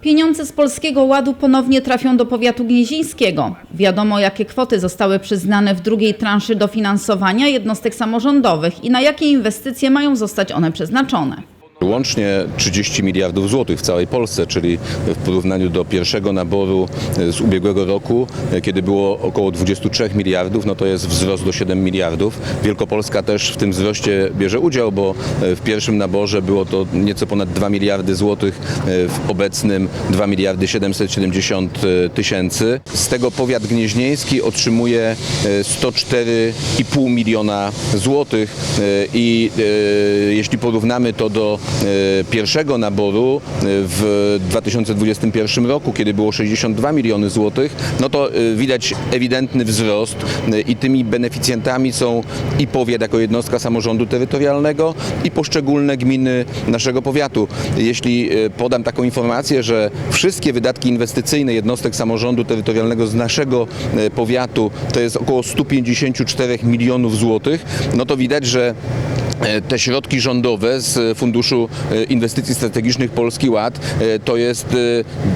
Pieniądze z Polskiego Ładu ponownie trafią do powiatu gnieźnieńskiego. Wiadomo, jakie kwoty zostały przyznane w drugiej transzy dofinansowania jednostek samorządowych i na jakie inwestycje mają zostać one przeznaczone. Łącznie 30 miliardów złotych w całej Polsce, czyli w porównaniu do pierwszego naboru e, z ubiegłego roku, e, kiedy było około 23 miliardów, no to jest wzrost do 7 miliardów. Wielkopolska też w tym wzroście bierze udział, bo e, w pierwszym naborze było to nieco ponad 2 miliardy złotych, w obecnym 2 miliardy 770 tysięcy. Z tego powiat gnieźnieński otrzymuje e, 104,5 miliona złotych i jeśli porównamy to do pierwszego naboru e, w 2021 roku, kiedy było 62 miliony złotych, no to e, widać ewidentny wzrost e, i tymi beneficjentami są i powiat jako jednostka samorządu terytorialnego i poszczególne gminy naszego powiatu. Jeśli e, podam taką informację, że wszystkie wydatki inwestycyjne jednostek samorządu terytorialnego z naszego e, powiatu to jest około 154 milionów złotych, no to widać, że E, te środki rządowe z Funduszu e, Inwestycji Strategicznych Polski Ład e, to jest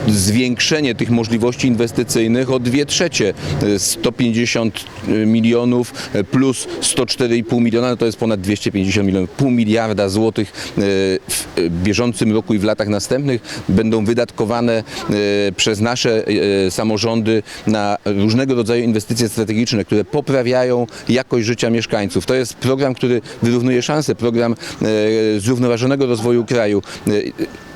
e, zwiększenie tych możliwości inwestycyjnych o 2 trzecie. E, 150 milionów e, plus 104,5 miliona no to jest ponad 250 milionów. Pół miliarda złotych e, w e, bieżącym roku i w latach następnych będą wydatkowane e, przez nasze e, samorządy na różnego rodzaju inwestycje strategiczne, które poprawiają jakość życia mieszkańców. To jest program, który wyrównuje szanse, program e, zrównoważonego rozwoju kraju. E,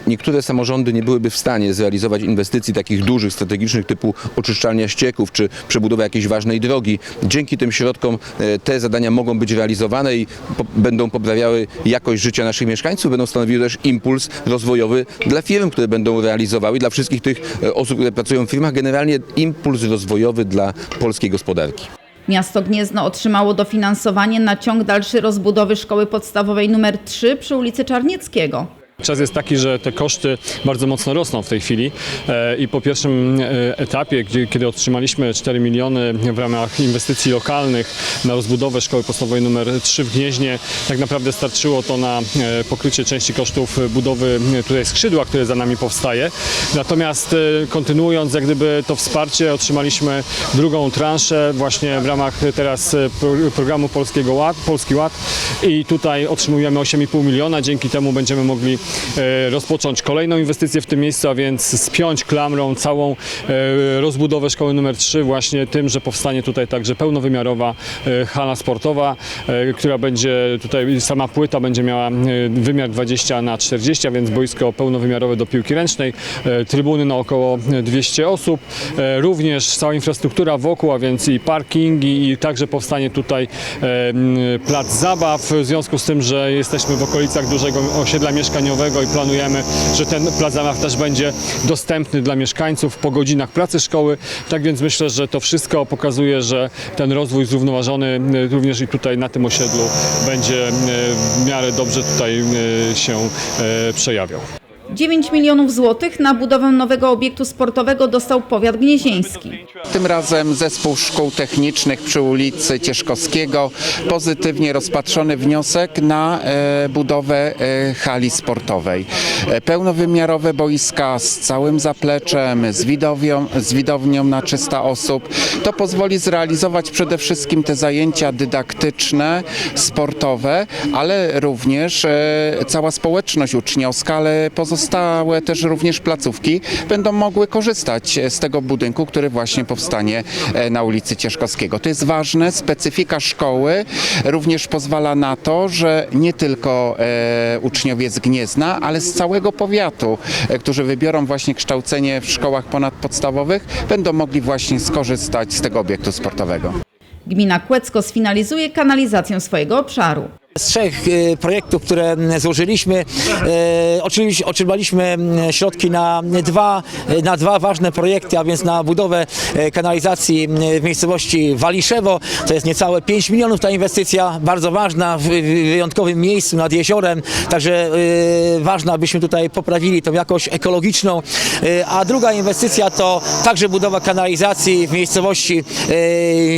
Niektóre samorządy nie byłyby w stanie zrealizować inwestycji takich dużych, strategicznych typu oczyszczalnia ścieków czy przebudowa jakiejś ważnej drogi. Dzięki tym środkom e, te zadania mogą być realizowane i po, będą poprawiały jakość życia naszych mieszkańców, będą stanowiły też impuls rozwojowy dla firm, które będą realizowały, dla wszystkich tych osób, które pracują w firmach, generalnie impuls rozwojowy dla polskiej gospodarki. Miasto Gniezno otrzymało dofinansowanie na ciąg dalszy rozbudowy szkoły podstawowej nr 3 przy ulicy Czarnieckiego. Czas jest taki, że te koszty bardzo mocno rosną w tej chwili e, i po pierwszym e, etapie, kiedy otrzymaliśmy 4 miliony w ramach inwestycji lokalnych na rozbudowę szkoły podstawowej numer 3 w Gnieźnie, tak naprawdę starczyło to na e, pokrycie części kosztów budowy tutaj skrzydła, które za nami powstaje. Natomiast kontynuując jak gdyby to wsparcie, otrzymaliśmy drugą transzę właśnie w ramach teraz pro- programu Polskiego Ład, Polski Ład i tutaj otrzymujemy 8,5 miliona. Dzięki temu będziemy mogli rozpocząć kolejną inwestycję w tym miejscu, a więc spiąć klamrą całą e, rozbudowę szkoły numer 3 właśnie tym, że powstanie tutaj także pełnowymiarowa e, hala sportowa, e, która będzie tutaj, sama płyta będzie miała e, wymiar 20 na 40, a więc boisko pełnowymiarowe do piłki ręcznej, e, trybuny na około 200 osób, e, również cała infrastruktura wokół, a więc i parkingi i także powstanie tutaj e, plac zabaw, w związku z tym, że jesteśmy w okolicach dużego osiedla mieszkaniowego i planujemy, że ten plac zabaw też będzie dostępny dla mieszkańców po godzinach pracy szkoły. Tak więc myślę, że to wszystko pokazuje, że ten rozwój zrównoważony e, również i tutaj na tym osiedlu będzie e, w miarę dobrze tutaj e, się przejawiał. 9 milionów złotych na budowę nowego obiektu sportowego dostał powiat gnieźnieński. Tym razem zespół szkół technicznych przy ulicy Cieszkowskiego pozytywnie rozpatrzony wniosek na e, budowę e, hali sportowej. E, pełnowymiarowe boiska z całym zapleczem, z, widowią, z widownią na 300 osób. To pozwoli zrealizować przede wszystkim te zajęcia dydaktyczne, sportowe, ale również cała społeczność uczniowska, ale pozostałe też również placówki będą mogły korzystać z tego budynku, który właśnie powstanie e, na ulicy Cieszkowskiego. To jest ważne, specyfika szkoły również pozwala na to, że nie tylko e, uczniowie z Gniezna, ale z całego powiatu, e, którzy wybiorą właśnie kształcenie w szkołach ponadpodstawowych, będą mogli właśnie skorzystać z tego obiektu sportowego. Gmina Kłecko sfinalizuje kanalizację swojego obszaru. Z trzech e, projektów, które m, złożyliśmy, oczywiście otrzymaliśmy m, środki na dwa, e, na dwa ważne projekty, a więc na budowę kanalizacji m, w miejscowości Waliszewo. To jest niecałe 5 milionów ta inwestycja, bardzo ważna, w wyjątkowym miejscu nad jeziorem, także ważna, abyśmy tutaj poprawili tą jakość ekologiczną. A druga inwestycja to także budowa kanalizacji w miejscowości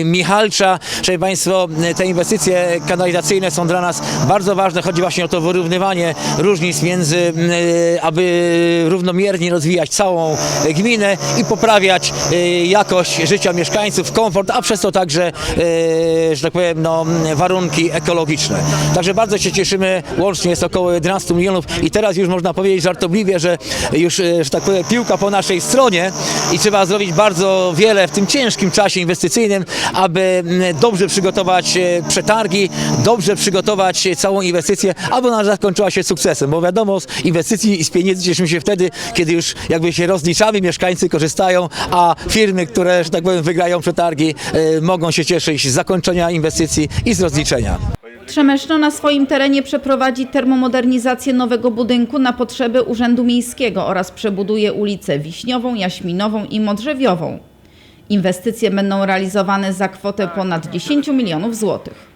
Michalcza. Szanowni Państwo, te inwestycje kanalizacyjne są dla nas nas bardzo ważne. Chodzi właśnie o to wyrównywanie różnic między, mm, e, aby równomiernie rozwijać całą e, gminę i poprawiać e, jakość życia mieszkańców, komfort, a przez to także, że tak powiem, no, warunki ekologiczne. Także bardzo się cieszymy. Łącznie jest około 11 milionów i teraz już można powiedzieć żartobliwie, że już, że tak powiem, piłka po naszej stronie i trzeba zrobić bardzo wiele w tym ciężkim czasie inwestycyjnym, aby dobrze przygotować przetargi, dobrze przygotować całą inwestycję, aby ona zakończyła się sukcesem, bo wiadomo, z inwestycji i z pieniędzy cieszymy się wtedy, kiedy już jakby się rozliczamy, mieszkańcy korzystają, a firmy, które, że tak powiem, wygrają przetargi, e, mogą się cieszyć z zakończenia inwestycji i z rozliczenia. Trzemeszno na swoim terenie przeprowadzi termomodernizację nowego budynku na potrzeby Urzędu Miejskiego oraz przebuduje ulicę Wiśniową, Jaśminową i Modrzewiową. Inwestycje będą realizowane za kwotę ponad 10 milionów złotych.